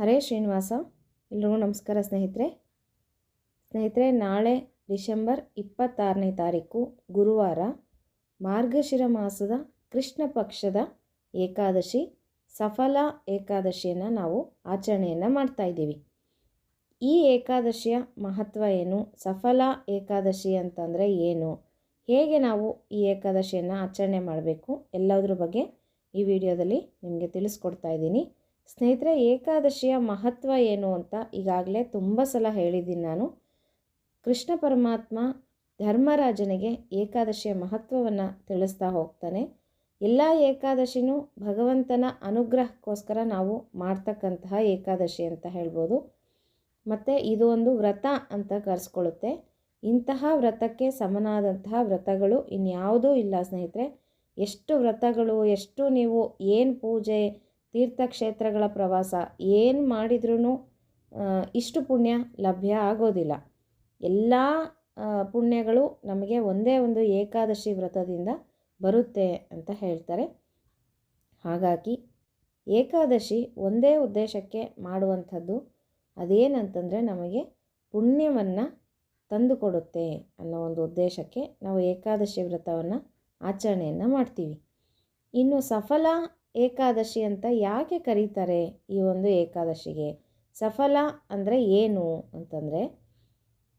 ಹರೇ ಶ್ರೀನಿವಾಸ, ಎಲ್ರಿಗೂ ನಮಸ್ಕಾರ ಸ್ನೇಹಿತರೆ. ಸ್ನೇಹಿತರೆ, ನಾಳೆ ಡಿಸೆಂಬರ್ ಇಪ್ಪತ್ತಾರನೇ ತಾರೀಕು ಗುರುವಾರ ಮಾರ್ಗಶಿರ ಮಾಸದ ಕೃಷ್ಣ ಪಕ್ಷದ ಏಕಾದಶಿ, ಸಫಲ ಏಕಾದಶಿಯನ್ನು ನಾವು ಆಚರಣೆಯನ್ನು ಮಾಡ್ತಾ ಇದ್ದೀವಿ. ಈ ಏಕಾದಶಿಯ ಮಹತ್ವ ಏನು? ಸಫಲ ಏಕಾದಶಿ ಅಂತಂದರೆ ಏನು? ಹೇಗೆ ನಾವು ಈ ಏಕಾದಶಿಯನ್ನು ಆಚರಣೆ ಮಾಡಬೇಕು? ಎಲ್ಲದ್ರ ಬಗ್ಗೆ ಈ ವಿಡಿಯೋದಲ್ಲಿ ನಿಮಗೆ ತಿಳಿಸ್ಕೊಡ್ತಾ ಇದ್ದೀನಿ. ಸ್ನೇಹಿತರೆ, ಏಕಾದಶಿಯ ಮಹತ್ವ ಏನು ಅಂತ ಈಗಾಗಲೇ ತುಂಬ ಸಲ ಹೇಳಿದ್ದೀನಿ ನಾನು. ಕೃಷ್ಣ ಪರಮಾತ್ಮ ಧರ್ಮರಾಜನಿಗೆ ಏಕಾದಶಿಯ ಮಹತ್ವವನ್ನು ತಿಳಿಸ್ತಾ ಹೋಗ್ತಾನೆ. ಎಲ್ಲ ಏಕಾದಶಿನೂ ಭಗವಂತನ ಅನುಗ್ರಹಕ್ಕೋಸ್ಕರ ನಾವು ಮಾಡ್ತಕ್ಕಂತಹ ಏಕಾದಶಿ ಅಂತ ಹೇಳ್ಬೋದು. ಮತ್ತು ಇದು ಒಂದು ವ್ರತ ಅಂತ ಕರೆಸ್ಕೊಳ್ಳುತ್ತೆ. ಇಂತಹ ವ್ರತಕ್ಕೆ ಸಮನಾದಂತಹ ವ್ರತಗಳು ಇನ್ಯಾವುದೂ ಇಲ್ಲ ಸ್ನೇಹಿತರೆ. ಎಷ್ಟು ವ್ರತಗಳು, ಎಷ್ಟು ನೀವು ಏನು ಪೂಜೆ ತೀರ್ಥಕ್ಷೇತ್ರಗಳ ಪ್ರವಾಸ ಏನು ಮಾಡಿದ್ರೂ ಇಷ್ಟು ಪುಣ್ಯ ಲಭ್ಯ ಆಗೋದಿಲ್ಲ. ಎಲ್ಲ ಪುಣ್ಯಗಳು ನಮಗೆ ಒಂದೇ ಒಂದು ಏಕಾದಶಿ ವ್ರತದಿಂದ ಬರುತ್ತೆ ಅಂತ ಹೇಳ್ತಾರೆ. ಹಾಗಾಗಿ ಏಕಾದಶಿ ಒಂದೇ ಉದ್ದೇಶಕ್ಕೆ ಮಾಡುವಂಥದ್ದು ಅದೇನಂತಂದರೆ ನಮಗೆ ಪುಣ್ಯವನ್ನು ತಂದುಕೊಡುತ್ತೆ ಅನ್ನೋ ಒಂದು ಉದ್ದೇಶಕ್ಕೆ ನಾವು ಏಕಾದಶಿ ವ್ರತವನ್ನು ಆಚರಣೆಯನ್ನು ಮಾಡ್ತೀವಿ. ಇನ್ನು ಸಫಲ ಏಕಾದಶಿ ಅಂತ ಯಾಕೆ ಕರೀತಾರೆ ಈ ಒಂದು ಏಕಾದಶಿಗೆ? ಸಫಲ ಅಂದರೆ ಏನು ಅಂತಂದರೆ,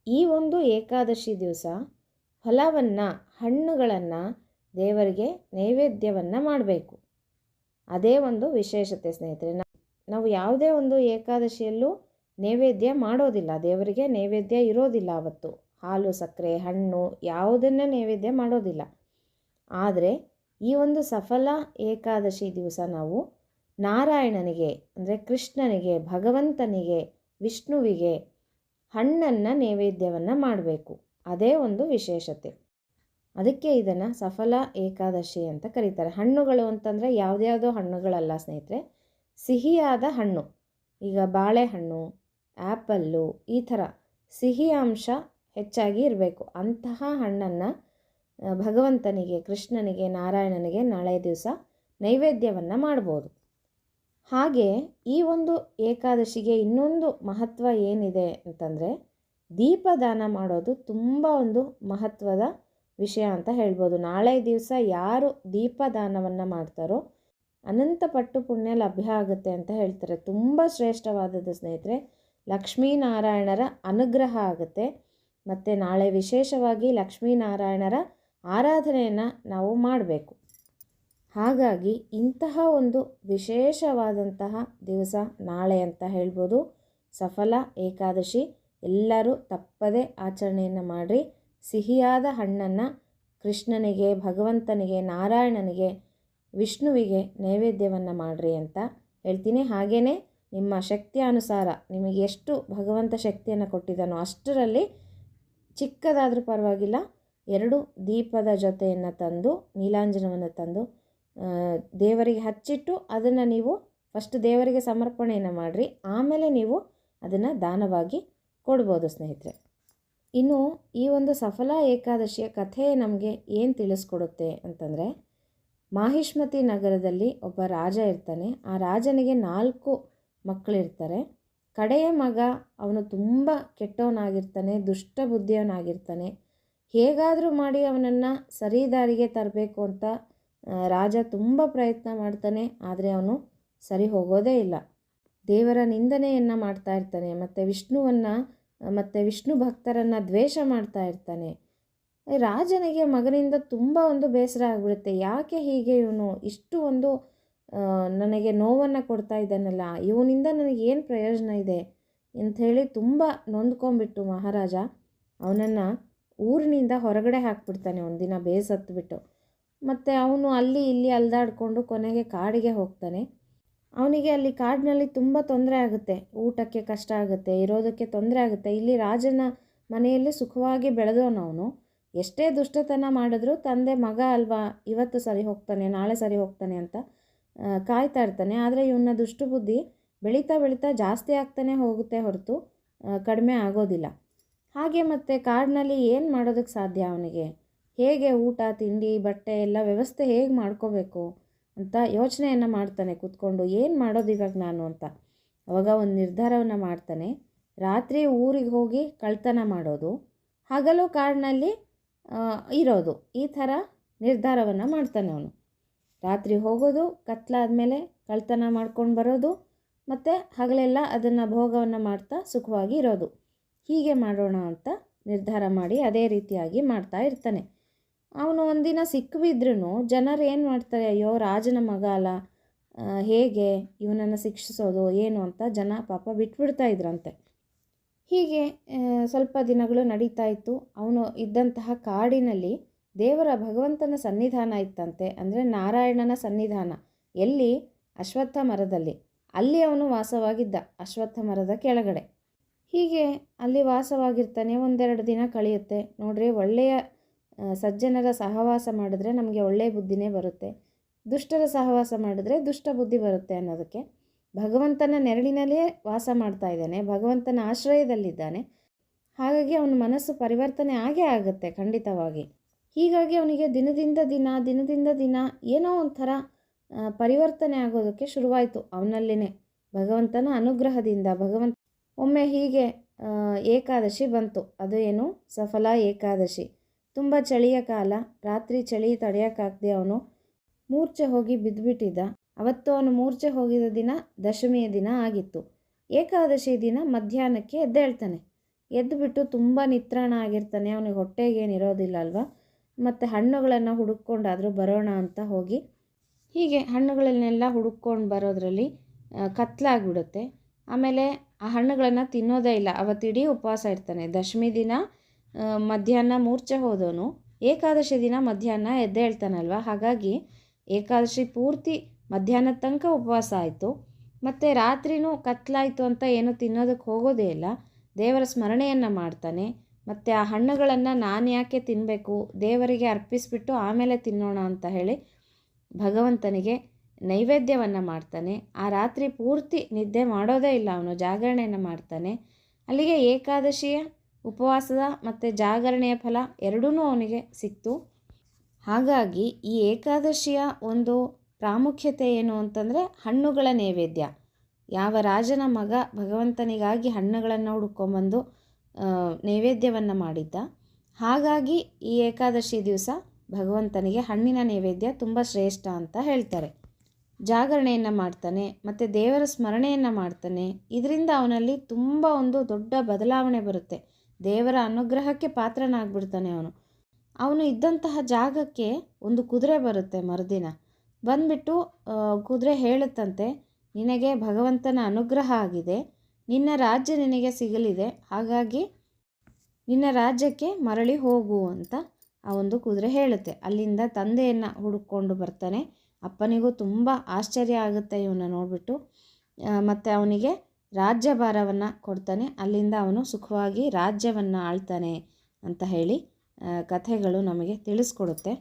ಈ ಒಂದು ಏಕಾದಶಿ ದಿವಸ ಫಲವನ್ನು, ಹಣ್ಣುಗಳನ್ನು ದೇವರಿಗೆ ನೈವೇದ್ಯವನ್ನು ಮಾಡಬೇಕು. ಅದೇ ಒಂದು ವಿಶೇಷತೆ ಸ್ನೇಹಿತರೆ. ನಾವು ಯಾವುದೇ ಒಂದು ಏಕಾದಶಿಯಲ್ಲೂ ನೈವೇದ್ಯ ಮಾಡೋದಿಲ್ಲ. ದೇವರಿಗೆ ನೈವೇದ್ಯ ಇರೋದಿಲ್ಲ ಅವತ್ತು. ಹಾಲು, ಸಕ್ಕರೆ, ಹಣ್ಣು ಯಾವುದನ್ನೇ ನೈವೇದ್ಯ ಮಾಡೋದಿಲ್ಲ. ಆದರೆ ಈ ಒಂದು ಸಫಲ ಏಕಾದಶಿ ದಿವಸ ನಾವು ನಾರಾಯಣನಿಗೆ, ಅಂದರೆ ಕೃಷ್ಣನಿಗೆ, ಭಗವಂತನಿಗೆ, ವಿಷ್ಣುವಿಗೆ ಹಣ್ಣನ್ನು ನೈವೇದ್ಯವನ್ನು ಮಾಡಬೇಕು. ಅದೇ ಒಂದು ವಿಶೇಷತೆ. ಅದಕ್ಕೆ ಇದನ್ನು ಸಫಲ ಏಕಾದಶಿ ಅಂತ ಕರೀತಾರೆ. ಹಣ್ಣುಗಳು ಅಂತಂದರೆ ಯಾವುದ್ಯಾವುದೋ ಹಣ್ಣುಗಳಲ್ಲ ಸ್ನೇಹಿತರೆ. ಸಿಹಿಯಾದ ಹಣ್ಣು. ಈಗ ಬಾಳೆಹಣ್ಣು, ಆ್ಯಪಲ್ಲು ಈ ಥರ ಸಿಹಿ ಅಂಶ ಹೆಚ್ಚಾಗಿ ಇರಬೇಕು. ಅಂತಹ ಹಣ್ಣನ್ನು ಭಗವಂತನಿಗೆ, ಕೃಷ್ಣನಿಗೆ, ನಾರಾಯಣನಿಗೆ ನಾಳೆ ದಿವಸ ನೈವೇದ್ಯವನ್ನು ಮಾಡ್ಬೋದು. ಹಾಗೆ ಈ ಒಂದು ಏಕಾದಶಿಗೆ ಇನ್ನೊಂದು ಮಹತ್ವ ಏನಿದೆ ಅಂತಂದರೆ ದೀಪದಾನ ಮಾಡೋದು ತುಂಬ ಒಂದು ಮಹತ್ವದ ವಿಷಯ ಅಂತ ಹೇಳ್ಬೋದು. ನಾಳೆ ದಿವಸ ಯಾರು ದೀಪದಾನವನ್ನು ಮಾಡ್ತಾರೋ ಅನಂತ ಪಟ್ಟು ಪುಣ್ಯ ಲಭ್ಯ ಆಗುತ್ತೆ ಅಂತ ಹೇಳ್ತಾರೆ. ತುಂಬ ಶ್ರೇಷ್ಠವಾದದ್ದು ಸ್ನೇಹಿತರೆ, ಲಕ್ಷ್ಮೀನಾರಾಯಣರ ಅನುಗ್ರಹ ಆಗುತ್ತೆ. ಮತ್ತು ನಾಳೆ ವಿಶೇಷವಾಗಿ ಲಕ್ಷ್ಮೀನಾರಾಯಣರ ಆರಾಧನೆಯನ್ನು ನಾವು ಮಾಡಬೇಕು. ಹಾಗಾಗಿ ಇಂತಹ ಒಂದು ವಿಶೇಷವಾದಂತಹ ದಿವಸ ನಾಳೆ ಅಂತ ಹೇಳ್ಬೋದು. ಸಫಲ ಏಕಾದಶಿ, ಎಲ್ಲರೂ ತಪ್ಪದೇ ಆಚರಣೆಯನ್ನು ಮಾಡಿರಿ. ಸಿಹಿಯಾದ ಹಣ್ಣನ್ನು ಕೃಷ್ಣನಿಗೆ, ಭಗವಂತನಿಗೆ, ನಾರಾಯಣನಿಗೆ, ವಿಷ್ಣುವಿಗೆ ನೈವೇದ್ಯವನ್ನು ಮಾಡಿರಿ ಅಂತ ಹೇಳ್ತೀನಿ. ಹಾಗೆಯೇ ನಿಮ್ಮ ಶಕ್ತಿಯ ಅನುಸಾರ ನಿಮಗೆ ಎಷ್ಟು ಭಗವಂತ ಶಕ್ತಿಯನ್ನು ಕೊಟ್ಟಿದ್ದಾನೋ ಅಷ್ಟರಲ್ಲಿ ಚಿಕ್ಕದಾದರೂ ಪರವಾಗಿಲ್ಲ. ಎರಡು ದೀಪದ ಜೊತೆಯನ್ನು ತಂದು, ನೀಲಾಂಜನವನ್ನು ತಂದು ದೇವರಿಗೆ ಹಚ್ಚಿಟ್ಟು ಅದನ್ನು ನೀವು ಫಸ್ಟ್ ದೇವರಿಗೆ ಸಮರ್ಪಣೆಯನ್ನು ಮಾಡಿರಿ. ಆಮೇಲೆ ನೀವು ಅದನ್ನು ದಾನವಾಗಿ ಕೊಡ್ಬೋದು ಸ್ನೇಹಿತರೆ. ಇನ್ನು ಈ ಒಂದು ಸಫಲ ಏಕಾದಶಿಯ ಕಥೆ ನಮಗೆ ಏನು ತಿಳಿಸ್ಕೊಡುತ್ತೆ ಅಂತಂದರೆ, ಮಾಹಿಷ್ಮತಿ ನಗರದಲ್ಲಿ ಒಬ್ಬ ರಾಜ ಇರ್ತಾನೆ. ಆ ರಾಜನಿಗೆ ನಾಲ್ಕು ಮಕ್ಕಳಿರ್ತಾರೆ ಕಡೆಯ ಮಗ ಅವನು ತುಂಬ ಕೆಟ್ಟವನಾಗಿರ್ತಾನೆ, ದುಷ್ಟ ಬುದ್ಧಿಯವನಾಗಿರ್ತಾನೆ. ಹೇಗಾದರೂ ಮಾಡಿ ಅವನನ್ನು ಸರಿ ದಾರಿಗೆ ತರಬೇಕು ಅಂತ ರಾಜ ತುಂಬ ಪ್ರಯತ್ನ ಮಾಡ್ತಾನೆ, ಆದರೆ ಅವನು ಸರಿ ಹೋಗೋದೇ ಇಲ್ಲ. ದೇವರ ನಿಂದನೆಯನ್ನು ಮಾಡ್ತಾ ಇರ್ತಾನೆ, ಮತ್ತು ವಿಷ್ಣುವನ್ನು, ಮತ್ತು ವಿಷ್ಣು ಭಕ್ತರನ್ನು ದ್ವೇಷ ಮಾಡ್ತಾ ಇರ್ತಾನೆ. ರಾಜನಿಗೆ ಮಗನಿಂದ ತುಂಬ ಒಂದು ಬೇಸರ ಆಗಿಬಿಡುತ್ತೆ. ಯಾಕೆ ಹೀಗೆ ಇವನು ಇಷ್ಟು ಒಂದು ನನಗೆ ನೋವನ್ನು ಕೊಡ್ತಾ ಇದ್ದಾನಲ್ಲ, ಇವನಿಂದ ನನಗೆ ಏನು ಪ್ರಯೋಜನ ಇದೆ? ಅಂಥೇಳಿ ತುಂಬ ನೊಂದ್ಕೊಂಬಿಟ್ಟು ಮಹಾರಾಜ ಅವನನ್ನು ಊರಿನಿಂದ ಹೊರಗಡೆ ಹಾಕ್ಬಿಡ್ತಾನೆ ಒಂದಿನ ಬೇಸತ್ಬಿಟ್ಟು ಮತ್ತು ಅವನು ಅಲ್ಲಿ ಇಲ್ಲಿ ಅಲ್ದಾಡಿಕೊಂಡು ಕೊನೆಗೆ ಕಾಡಿಗೆ ಹೋಗ್ತಾನೆ. ಅವನಿಗೆ ಅಲ್ಲಿ ಕಾಡಿನಲ್ಲಿ ತುಂಬ ತೊಂದರೆ ಆಗುತ್ತೆ. ಊಟಕ್ಕೆ ಕಷ್ಟ ಆಗುತ್ತೆ, ಇರೋದಕ್ಕೆ ತೊಂದರೆ ಆಗುತ್ತೆ. ಇಲ್ಲಿ ರಾಜನ ಮನೆಯಲ್ಲಿ ಸುಖವಾಗಿ ಬೆಳೆದವನು ಅವನು. ಎಷ್ಟೇ ದುಷ್ಟತನ ಮಾಡಿದ್ರೂ ತಂದೆ ಮಗ ಅಲ್ವಾ, ಇವತ್ತು ಸರಿ ಹೋಗ್ತಾನೆ, ನಾಳೆ ಸರಿ ಹೋಗ್ತಾನೆ ಅಂತ ಕಾಯ್ತಾ ಇರ್ತಾನೆ. ಆದರೆ ಇವನ ದುಷ್ಟು ಬುದ್ಧಿ ಬೆಳೀತಾ ಬೆಳೀತಾ ಜಾಸ್ತಿ ಆಗ್ತಾನೆ ಹೋಗುತ್ತೆ ಹೊರತು ಕಡಿಮೆ ಆಗೋದಿಲ್ಲ. ಹಾಗೆ ಮತ್ತು ಕಾಡಿನಲ್ಲಿ ಏನು ಮಾಡೋದಕ್ಕೆ ಸಾಧ್ಯ ಅವನಿಗೆ? ಹೇಗೆ ಊಟ, ತಿಂಡಿ, ಬಟ್ಟೆ ಎಲ್ಲ ವ್ಯವಸ್ಥೆ ಹೇಗೆ ಮಾಡ್ಕೋಬೇಕು ಅಂತ ಯೋಚನೆಯನ್ನು ಮಾಡ್ತಾನೆ ಕೂತ್ಕೊಂಡು. ಏನು ಮಾಡೋದು ಇವಾಗ ನಾನು ಅಂತ. ಅವಾಗ ಒಂದು ನಿರ್ಧಾರವನ್ನು ಮಾಡ್ತಾನೆ. ರಾತ್ರಿ ಊರಿಗೆ ಹೋಗಿ ಕಳ್ತನ ಮಾಡೋದು, ಹಗಲು ಕಾಡಿನಲ್ಲಿ ಇರೋದು. ಈ ಥರ ನಿರ್ಧಾರವನ್ನು ಮಾಡ್ತಾನೆ ಅವನು. ರಾತ್ರಿ ಹೋಗೋದು, ಕತ್ಲಾದಮೇಲೆ ಕಳ್ತನ ಮಾಡ್ಕೊಂಡು ಬರೋದು, ಮತ್ತು ಹಗಲೆಲ್ಲ ಅದನ್ನು ಭೋಗವನ್ನು ಮಾಡ್ತಾ ಸುಖವಾಗಿ ಇರೋದು. ಹೀಗೆ ಮಾಡೋಣ ಅಂತ ನಿರ್ಧಾರ ಮಾಡಿ ಅದೇ ರೀತಿಯಾಗಿ ಮಾಡ್ತಾ ಇರ್ತಾನೆ. ಅವನು ಒಂದಿನ ಸಿಕ್ಕಿಬಿದ್ರೂ ಜನರು ಏನು ಮಾಡ್ತಾರೆ, ಅಯ್ಯೋ, ರಾಜನ ಮಗ ಅಲ್ಲ ಹೇಗೆ ಇವನನ್ನು ಶಿಕ್ಷಿಸೋದು, ಏನು ಅಂತ ಜನ ಪಾಪ ಬಿಟ್ಬಿಡ್ತಾ ಇದ್ರಂತೆ. ಹೀಗೆ ಸ್ವಲ್ಪ ದಿನಗಳು ನಡೀತಾ ಇತ್ತು. ಅವನು ಇದ್ದಂತಹ ಕಾಡಿನಲ್ಲಿ ದೇವರ ಭಗವಂತನ ಸನ್ನಿಧಾನ ಇತ್ತಂತೆ, ಅಂದರೆ ನಾರಾಯಣನ ಸನ್ನಿಧಾನ, ಎಲ್ಲಿ? ಅಶ್ವತ್ಥ ಮರದಲ್ಲಿ. ಅಲ್ಲಿ ಅವನು ವಾಸವಾಗಿದ್ದ ಅಶ್ವತ್ಥ ಮರದ ಕೆಳಗಡೆ. ಹೀಗೆ ಅಲ್ಲಿ ವಾಸವಾಗಿರ್ತಾನೆ, ಒಂದೆರಡು ದಿನ ಕಳೆಯುತ್ತೆ. ನೋಡ್ರಿ ಒಳ್ಳೆಯ ಸಜ್ಜನರ ಸಹವಾಸ ಮಾಡಿದ್ರೆ ನಮಗೆ ಒಳ್ಳೆಯ ಬುದ್ಧಿನೇ ಬರುತ್ತೆ. ದುಷ್ಟರ ಸಹವಾಸ ಮಾಡಿದ್ರೆ ದುಷ್ಟ ಬುದ್ಧಿ ಬರುತ್ತೆ ಅನ್ನೋದಕ್ಕೆ. ಭಗವಂತನ ನೆರಳಿನಲ್ಲೇ ವಾಸ ಮಾಡ್ತಾ ಇದ್ದಾನೆ, ಭಗವಂತನ ಆಶ್ರಯದಲ್ಲಿದ್ದಾನೆ. ಹಾಗಾಗಿ ಅವನ ಮನಸ್ಸು ಪರಿವರ್ತನೆ ಆಗೇ ಆಗುತ್ತೆ ಖಂಡಿತವಾಗಿ. ಹೀಗಾಗಿ ಅವನಿಗೆ ದಿನದಿಂದ ದಿನ ದಿನದಿಂದ ದಿನ ಏನೋ ಒಂಥರ ಪರಿವರ್ತನೆ ಆಗೋದಕ್ಕೆ ಶುರುವಾಯಿತು ಅವನಲ್ಲಿನೇ. ಭಗವಂತನ ಅನುಗ್ರಹದಿಂದ, ಭಗವಂತ ಒಮ್ಮೆ ಹೀಗೆ ಏಕಾದಶಿ ಬಂತು. ಅದು ಏನು? ಸಫಲ ಏಕಾದಶಿ. ತುಂಬ ಚಳಿಯ ಕಾಲ. ರಾತ್ರಿ ಚಳಿ ತಡೆಯೋಕ್ಕಾಗದೆ ಅವನು ಮೂರ್ಛೆ ಹೋಗಿ ಬಿದ್ದುಬಿಟ್ಟಿದ್ದ ಅವತ್ತು ಅವನು ಮೂರ್ಛೆ ಹೋಗಿದ ದಿನ ದಶಮಿಯ ದಿನ ಆಗಿತ್ತು. ಏಕಾದಶಿ ದಿನ ಮಧ್ಯಾಹ್ನಕ್ಕೆ ಎದ್ದೇಳ್ತಾನೆ ಎದ್ದುಬಿಟ್ಟು ತುಂಬ ನಿತ್ರಾಣ ಆಗಿರ್ತಾನೆ. ಅವನಿಗೆ ಹೊಟ್ಟೆಗೇನಿರೋದಿಲ್ಲ ಅಲ್ವಾ? ಮತ್ತು ಹಣ್ಣುಗಳನ್ನು ಹುಡುಕ್ಕೊಂಡಾದರೂ ಬರೋಣ ಅಂತ ಹೋಗಿ ಹೀಗೆ ಹಣ್ಣುಗಳನ್ನೆಲ್ಲ ಹುಡುಕ್ಕೊಂಡು ಬರೋದ್ರಲ್ಲಿ ಕತ್ಲಾಗ್ಬಿಡುತ್ತೆ. ಆಮೇಲೆ ಆ ಹಣ್ಣುಗಳನ್ನು ತಿನ್ನೋದೇ ಇಲ್ಲ. ಅವತ್ತಿಡೀ ಉಪವಾಸ ಇರ್ತಾನೆ. ದಶಮಿ ದಿನ ಮಧ್ಯಾಹ್ನ ಮೂರ್ಛೆ ಹೋದವನು. ಏಕಾದಶಿ ದಿನ ಮಧ್ಯಾಹ್ನ ಎದ್ದೇಳ್ತಾನಲ್ವ ಹಾಗಾಗಿ ಏಕಾದಶಿ ಪೂರ್ತಿ ಮಧ್ಯಾಹ್ನದ ತನಕ ಉಪವಾಸ ಆಯಿತು. ಮತ್ತು ರಾತ್ರಿನೂ ಕತ್ಲಾಯಿತು ಅಂತ ಏನು ತಿನ್ನೋದಕ್ಕೆ ಹೋಗೋದೇ ಇಲ್ಲ. ದೇವರ ಸ್ಮರಣೆಯನ್ನು ಮಾಡ್ತಾನೆ. ಮತ್ತು ಆ ಹಣ್ಣುಗಳನ್ನು ನಾನು ಯಾಕೆ ತಿನ್ನಬೇಕು ದೇವರಿಗೆ ಅರ್ಪಿಸಿಬಿಟ್ಟು ಆಮೇಲೆ ತಿನ್ನೋಣ ಅಂತ ಹೇಳಿ ಭಗವಂತನಿಗೆ ನೈವೇದ್ಯವನ್ನು ಮಾಡ್ತಾನೆ. ಆ ರಾತ್ರಿ ಪೂರ್ತಿ ನಿದ್ದೆ ಮಾಡೋದೇ ಇಲ್ಲ ಅವನು, ಜಾಗರಣೆಯನ್ನು ಮಾಡ್ತಾನೆ. ಅಲ್ಲಿಗೆ ಏಕಾದಶಿಯ ಉಪವಾಸದ ಮತ್ತು ಜಾಗರಣೆಯ ಫಲ ಎರಡೂ ಅವನಿಗೆ ಸಿಕ್ತು. ಹಾಗಾಗಿ ಈ ಏಕಾದಶಿಯ ಒಂದು ಪ್ರಾಮುಖ್ಯತೆ ಏನು ಅಂತಂದರೆ ಹಣ್ಣುಗಳ ನೈವೇದ್ಯ. ಯಾವ ರಾಜನ ಮಗ ಭಗವಂತನಿಗಾಗಿ ಹಣ್ಣುಗಳನ್ನು ಹುಡ್ಕೊಂಬಂದು ನೈವೇದ್ಯವನ್ನು ಮಾಡಿದ್ದ. ಹಾಗಾಗಿ ಈ ಏಕಾದಶಿ ದಿವಸ ಭಗವಂತನಿಗೆ ಹಣ್ಣಿನ ನೈವೇದ್ಯ ತುಂಬ ಶ್ರೇಷ್ಠ ಅಂತ ಹೇಳ್ತಾರೆ. ಜಾಗರಣೆಯನ್ನು ಮಾಡ್ತಾನೆ, ಮತ್ತು ದೇವರ ಸ್ಮರಣೆಯನ್ನು ಮಾಡ್ತಾನೆ. ಇದರಿಂದ ಅವನಲ್ಲಿ ತುಂಬ ಒಂದು ದೊಡ್ಡ ಬದಲಾವಣೆ ಬರುತ್ತೆ. ದೇವರ ಅನುಗ್ರಹಕ್ಕೆ ಪಾತ್ರನಾಗ್ಬಿಡ್ತಾನೆ ಅವನು. ಅವನು ಇದ್ದಂತಹ ಜಾಗಕ್ಕೆ ಒಂದು ಕುದುರೆ ಬರುತ್ತೆ ಮರುದಿನ. ಬಂದ್ಬಿಟ್ಟು ಕುದುರೆ ಹೇಳುತ್ತಂತೆ, ನಿನಗೆ ಭಗವಂತನ ಅನುಗ್ರಹ ಆಗಿದೆ. ನಿನ್ನ ರಾಜ್ಯ ನಿನಗೆ ಸಿಗಲಿದೆ. ಹಾಗಾಗಿ ನಿನ್ನ ರಾಜ್ಯಕ್ಕೆ ಮರಳಿ ಹೋಗು ಅಂತ ಆ ಒಂದು ಕುದುರೆ ಹೇಳುತ್ತೆ. ಅಲ್ಲಿಂದ ತಂದೆಯನ್ನು ಹುಡುಕೊಂಡು ಬರ್ತಾನೆ. ಅಪ್ಪನಿಗೂ ತುಂಬ ಆಶ್ಚರ್ಯ ಆಗುತ್ತೆ ಇವನ್ನ ನೋಡಿಬಿಟ್ಟು. ಮತ್ತು ಅವನಿಗೆ ರಾಜ್ಯಭಾರವನ್ನು ಕೊಡ್ತಾನೆ. ಅಲ್ಲಿಂದ ಅವನು ಸುಖವಾಗಿ ರಾಜ್ಯವನ್ನು ಆಳ್ತಾನೆ ಅಂತ ಹೇಳಿ ಕಥೆಗಳು ನಮಗೆ ತಿಳಿಸ್ಕೊಡುತ್ತೆ.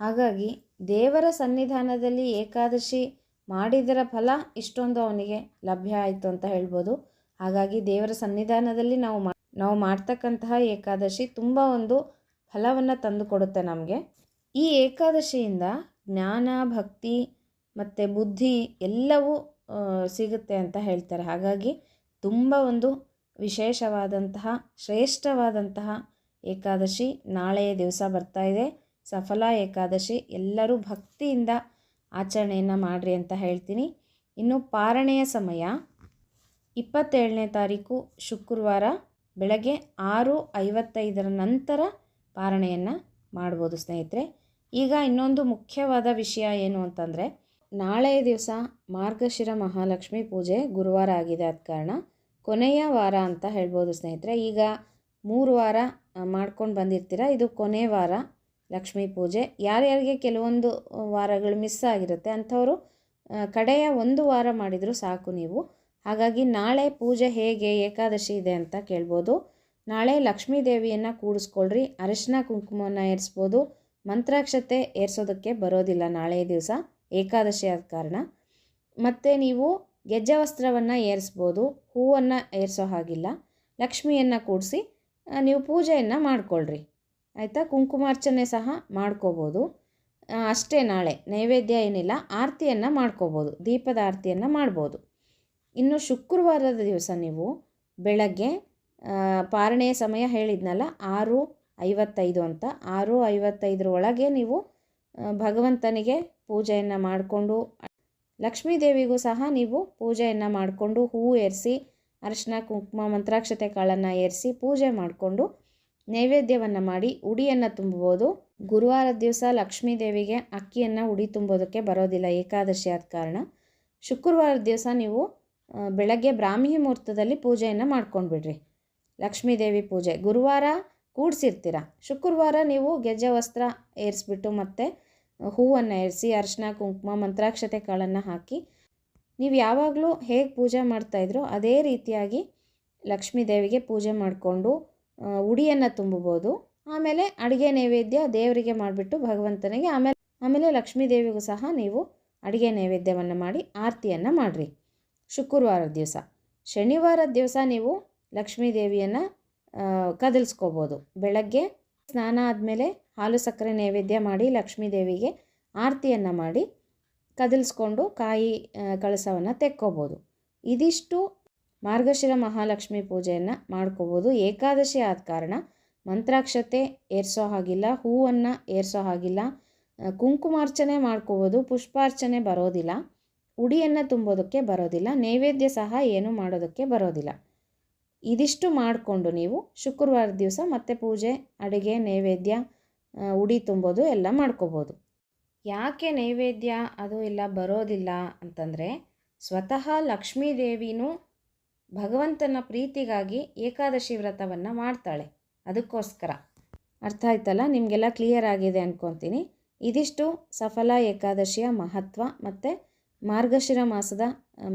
ಹಾಗಾಗಿ ದೇವರ ಸನ್ನಿಧಾನದಲ್ಲಿ ಏಕಾದಶಿ ಮಾಡಿದರ ಫಲ ಇಷ್ಟೊಂದು ಅವನಿಗೆ ಲಭ್ಯ ಆಯಿತು ಅಂತ ಹೇಳ್ಬೋದು. ಹಾಗಾಗಿ ದೇವರ ಸನ್ನಿಧಾನದಲ್ಲಿ ನಾವು ಮಾ, ನಾವು ಮಾಡ್ತಕ್ಕಂತಹ ಏಕಾದಶಿ ತುಂಬ ಒಂದು ಫಲವನ್ನು ತಂದುಕೊಡುತ್ತೆ ನಮಗೆ. ಈ ಏಕಾದಶಿಯಿಂದ ಜ್ಞಾನ, ಭಕ್ತಿ ಮತ್ತು ಬುದ್ಧಿ ಎಲ್ಲವೂ ಸಿಗುತ್ತೆ ಅಂತ ಹೇಳ್ತಾರೆ. ಹಾಗಾಗಿ ತುಂಬ ಒಂದು ವಿಶೇಷವಾದಂತಹ, ಶ್ರೇಷ್ಠವಾದಂತಹ ಏಕಾದಶಿ ನಾಳೆಯ ದಿವಸ ಬರ್ತಾ ಇದೆ. ಸಫಲ ಏಕಾದಶಿ, ಎಲ್ಲರೂ ಭಕ್ತಿಯಿಂದ ಆಚರಣೆಯನ್ನು ಮಾಡಿರಿ ಅಂತ ಹೇಳ್ತೀನಿ. ಇನ್ನು ಪಾರಣೆಯ ಸಮಯ, ಇಪ್ಪತ್ತೇಳನೇ ತಾರೀಕು ಶುಕ್ರವಾರ ಬೆಳಗ್ಗೆ ಆರು ಐವತ್ತೈದರ ನಂತರ ಪಾರಣೆಯನ್ನು ಮಾಡ್ಬೋದು ಸ್ನೇಹಿತರೆ. ಈಗ ಇನ್ನೊಂದು ಮುಖ್ಯವಾದ ವಿಷಯ ಏನು ಅಂತಂದರೆ, ನಾಳೆ ದಿವಸ ಮಾರ್ಗಶಿರ ಮಹಾಲಕ್ಷ್ಮಿ ಪೂಜೆ ಗುರುವಾರ ಆಗಿದೆ ಆದ ಕಾರಣ ಕೊನೆಯ ವಾರ ಅಂತ ಹೇಳ್ಬೋದು ಸ್ನೇಹಿತರೆ. ಈಗ ಮೂರು ವಾರ ಮಾಡ್ಕೊಂಡು ಬಂದಿರ್ತೀರ? ಇದು ಕೊನೆ ವಾರ ಲಕ್ಷ್ಮೀ ಪೂಜೆ. ಯಾರ್ಯಾರಿಗೆ ಕೆಲವೊಂದು ವಾರಗಳು ಮಿಸ್ ಆಗಿರುತ್ತೆ, ಅಂಥವರು ಕಡೆಯ ಒಂದು ವಾರ ಮಾಡಿದರೂ ಸಾಕು ನೀವು. ಹಾಗಾಗಿ ನಾಳೆ ಪೂಜೆ ಹೇಗೆ, ಏಕಾದಶಿ ಇದೆ ಅಂತ ಕೇಳ್ಬೋದು. ನಾಳೆ ಲಕ್ಷ್ಮೀ ದೇವಿಯನ್ನು ಕೂಡಿಸ್ಕೊಳ್ರಿ, ಅರಿಶಿನ ಕುಂಕುಮವನ್ನು ಏರಿಸ್ಬೋದು. ಮಂತ್ರಾಕ್ಷತೆ ಏರಿಸೋದಕ್ಕೆ ಬರೋದಿಲ್ಲ. ನಾಳೆ ದಿವಸ ಏಕಾದಶಿ ಆದ ಕಾರಣ. ಮತ್ತು ನೀವು ಗೆಜ್ಜೆ ವಸ್ತ್ರವನ್ನು ಏರಿಸ್ಬೋದು, ಹೂವನ್ನು ಏರಿಸೋ ಹಾಗಿಲ್ಲ. ಲಕ್ಷ್ಮಿಯನ್ನು ಕೂಡಿಸಿ ನೀವು ಪೂಜೆಯನ್ನು ಮಾಡಿಕೊಳ್ಳ್ರಿ ಆಯಿತಾ? ಕುಂಕುಮಾರ್ಚನೆ ಸಹ ಮಾಡ್ಕೋಬೋದು. ಅಷ್ಟೇ ನಾಳೆ. ನೈವೇದ್ಯ ಏನಿಲ್ಲ, ಆರತಿಯನ್ನು ಮಾಡ್ಕೋಬೋದು. ದೀಪದ ಆರತಿಯನ್ನು ಮಾಡ್ಬೋದು. ಇನ್ನು ಶುಕ್ರವಾರದ ದಿವಸ ನೀವು ಬೆಳಗ್ಗೆ ಪಾರಣೆಯ ಸಮಯ ಹೇಳಿದ್ನಲ್ಲ, ಆರು ಐವತ್ತೈದು ಅಂತ. ಆರು ಐವತ್ತೈದರ ಒಳಗೆ ನೀವು ಭಗವಂತನಿಗೆ ಪೂಜೆಯನ್ನು ಮಾಡಿಕೊಂಡು, ಲಕ್ಷ್ಮೀ ದೇವಿಗೂ ಸಹ ನೀವು ಪೂಜೆಯನ್ನು ಮಾಡಿಕೊಂಡು ಹೂವು ಏರಿಸಿ, ಅರಿಶಿನ, ಕುಂಕುಮ, ಮಂತ್ರಾಕ್ಷತೆ ಕಾಳನ್ನು ಏರಿಸಿ ಪೂಜೆ ಮಾಡಿಕೊಂಡು ನೈವೇದ್ಯವನ್ನು ಮಾಡಿ ಉಡಿಯನ್ನು ತುಂಬಬೋದು ಗುರುವಾರದ ದಿವಸ ಲಕ್ಷ್ಮೀ ದೇವಿಗೆ ಅಕ್ಕಿಯನ್ನು ಉಡಿ ತುಂಬೋದಕ್ಕೆ ಬರೋದಿಲ್ಲ, ಏಕಾದಶಿ ಆದ ಕಾರಣ. ಶುಕ್ರವಾರದ ದಿವಸ ನೀವು ಬೆಳಗ್ಗೆ ಬ್ರಾಹ್ಮಿ ಮುಹೂರ್ತದಲ್ಲಿ ಪೂಜೆಯನ್ನು ಮಾಡ್ಕೊಂಡ್ಬಿಡ್ರಿ. ಲಕ್ಷ್ಮೀ ದೇವಿ ಪೂಜೆ. ಗುರುವಾರ ಕೂಡಿಸಿರ್ತೀರ? ಶುಕ್ರವಾರ ನೀವು ಗೆಜ್ಜೆ ವಸ್ತ್ರ ಏರಿಸ್ಬಿಟ್ಟು ಮತ್ತೆ ಹೂವನ್ನು ಏರಿಸಿ ಅರಿಶಿನ ಕುಂಕುಮ, ಮಂತ್ರಾಕ್ಷತೆ ಕಾಳನ್ನು ಹಾಕಿ ನೀವು ಯಾವಾಗಲೂ ಹೇಗೆ ಪೂಜೆ ಮಾಡ್ತಾಯಿದ್ರೋ ಅದೇ ರೀತಿಯಾಗಿ ಲಕ್ಷ್ಮೀ ದೇವಿಗೆ ಪೂಜೆ ಮಾಡಿಕೊಂಡು ಉಡಿಯನ್ನು ತುಂಬಬೋದು. ಆಮೇಲೆ ಅಡುಗೆ ನೈವೇದ್ಯ ದೇವರಿಗೆ ಮಾಡಿಬಿಟ್ಟು ಭಗವಂತನಿಗೆ ಆಮೇಲೆ ಆಮೇಲೆ ಲಕ್ಷ್ಮೀ ದೇವಿಗೂ ಸಹ ನೀವು ಅಡುಗೆ ನೈವೇದ್ಯವನ್ನು ಮಾಡಿ ಆರತಿಯನ್ನು ಮಾಡಿರಿ. ಶುಕ್ರವಾರದ ದಿವಸ. ಶನಿವಾರದ ದಿವಸ ನೀವು ಲಕ್ಷ್ಮೀ ದೇವಿಯನ್ನು ಕದಲ್ಸ್ಕೋಬೋದು. ಬೆಳಗ್ಗೆ ಸ್ನಾನ ಆದಮೇಲೆ ಹಾಲು ಸಕ್ಕರೆ ನೈವೇದ್ಯ ಮಾಡಿ ಲಕ್ಷ್ಮೀ ದೇವಿಗೆ ಆರತಿಯನ್ನು ಮಾಡಿ ಕದಲ್ಸ್ಕೊಂಡು ಕಾಯಿ ಕಳಸವನ್ನು ತೆಕ್ಕೋಬೋದು. ಇದಿಷ್ಟು ಮಾರ್ಗಶಿರ ಮಹಾಲಕ್ಷ್ಮಿ ಪೂಜೆಯನ್ನು ಮಾಡ್ಕೋಬೋದು. ಏಕಾದಶಿ ಆದ ಕಾರಣ ಮಂತ್ರಾಕ್ಷತೆ ಏರ್ಸೋ ಹಾಗಿಲ್ಲ, ಹೂವನ್ನು ಏರ್ಸೋ ಹಾಗಿಲ್ಲ ಕುಂಕುಮಾರ್ಚನೆ ಮಾಡ್ಕೋಬೋದು. ಪುಷ್ಪಾರ್ಚನೆ ಬರೋದಿಲ್ಲ, ಉಡಿಯನ್ನು ತುಂಬೋದಕ್ಕೆ ಬರೋದಿಲ್ಲ, ನೈವೇದ್ಯ ಸಹ ಏನು ಮಾಡೋದಕ್ಕೆ ಬರೋದಿಲ್ಲ. ಇದಿಷ್ಟು ಮಾಡಿಕೊಂಡು ನೀವು ಶುಕ್ರವಾರ ದಿವಸ ಮತ್ತೆ ಪೂಜೆ, ಅಡುಗೆ, ನೈವೇದ್ಯ ಉಡಿ ತುಂಬೋದು, ಎಲ್ಲ ಮಾಡ್ಕೋಬೋದು. ಯಾಕೆ ನೈವೇದ್ಯ ಅದು ಎಲ್ಲ ಬರೋದಿಲ್ಲ ಅಂತಂದರೆ ಸ್ವತಃ ಲಕ್ಷ್ಮೀ ದೇವಿನೂ ಭಗವಂತನ ಪ್ರೀತಿಗಾಗಿ ಏಕಾದಶಿ ವ್ರತವನ್ನು ಮಾಡ್ತಾಳೆ. ಅದಕ್ಕೋಸ್ಕರ. ಅರ್ಥ ಆಯ್ತಲ್ಲ? ನಿಮಗೆಲ್ಲ ಕ್ಲಿಯರ್ ಆಗಿದೆ ಅಂದ್ಕೊತೀನಿ ಇದಿಷ್ಟು ಸಫಲ ಏಕಾದಶಿಯ ಮಹತ್ವ ಮತ್ತು ಮಾರ್ಗಶಿರ ಮಾಸದ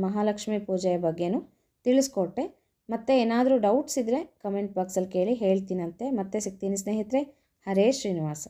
ಮಹಾಲಕ್ಷ್ಮಿ ಪೂಜೆಯ ಬಗ್ಗೆನೂ ತಿಳಿಸ್ಕೊಟ್ಟೆ. ಮತ್ತೆ ಏನಾದರೂ ಡೌಟ್ಸ್ ಇದ್ದರೆ ಕಮೆಂಟ್ ಬಾಕ್ಸಲ್ಲಿ ಕೇಳಿ ಹೇಳ್ತೀನಂತೆ. ಮತ್ತೆ ಸಿಗ್ತೀನಿ ಸ್ನೇಹಿತರೆ. ಹರೇ ಶ್ರೀನಿವಾಸ.